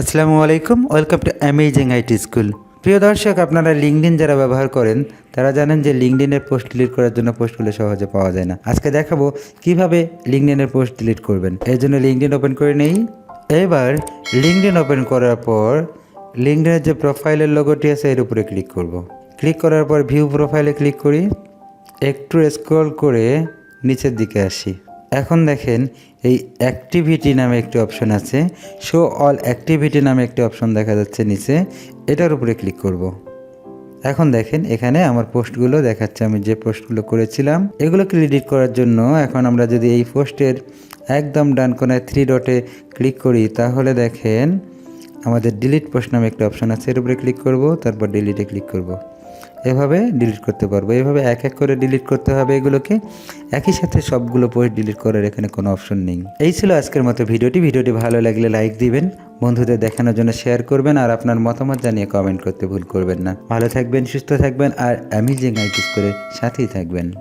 আসসালামু আলাইকুম, welcome to amazing IT school. প্রিয় দর্শক, আপনারা লিঙ্কডিন যারা ব্যবহার করেন, তারা জানেন যে লিঙ্কডিনের পোস্ট ডিলিট করার জন্য পোস্টগুলো সহজে পাওয়া যায় না। আজকে দেখাবো কীভাবে লিঙ্কডিনের পোস্ট ডিলিট করবেন। এর জন্য লিঙ্কডিন ওপেন করে নেই। এবার লিঙ্কডিন ওপেন করার পর লিঙ্কডিনের যে প্রোফাইলের লোগোটি আছে, এর উপরে ক্লিক করব। ক্লিক করার পর ভিউ প্রোফাইলে ক্লিক করি। একটু স্ক্রল করে নিচের দিকে আসি। এখন দেখেন এই অ্যাক্টিভিটি নামে একটি অপশন আছে শো অল অ্যাক্টিভিটি নামে একটি অপশন দেখা যাচ্ছে নিচে এটার উপরে ক্লিক করব। এখন দেখেন এখানে আমার পোস্টগুলো দেখাচ্ছে, আমি যে পোস্টগুলো করেছিলাম এগুলোকে এডিট করার জন্য এখন আমরা যদি এই পোস্টের একদম ডান কোনায় থ্রি ডটে ক্লিক করি, তাহলে দেখেন আমাদের ডিলিট পোস্ট নামে একটা অপশন আছে, এর উপরে ক্লিক করব, তারপর ডিলিটে ক্লিক করব। এভাবে ডিলিট করতে পারব। এভাবে এক এক করে ডিলিট করতে হবে এগুলোকে। একই সাথে সবগুলো পোস্ট ডিলিট করার এখানে কোনো অপশন নেই। এই ছিল আজকের মতো ভিডিওটি। ভিডিওটি ভালো লাগলে লাইক দিবেন, বন্ধুদের দেখানোর জন্য শেয়ার করবেন আর আপনার মতামত জানিয়ে কমেন্ট করতে ভুল করবেন না। ভালো থাকবেন, সুস্থ থাকবেন আর অ্যামেজিং আইটিস করে সাথেই থাকবেন।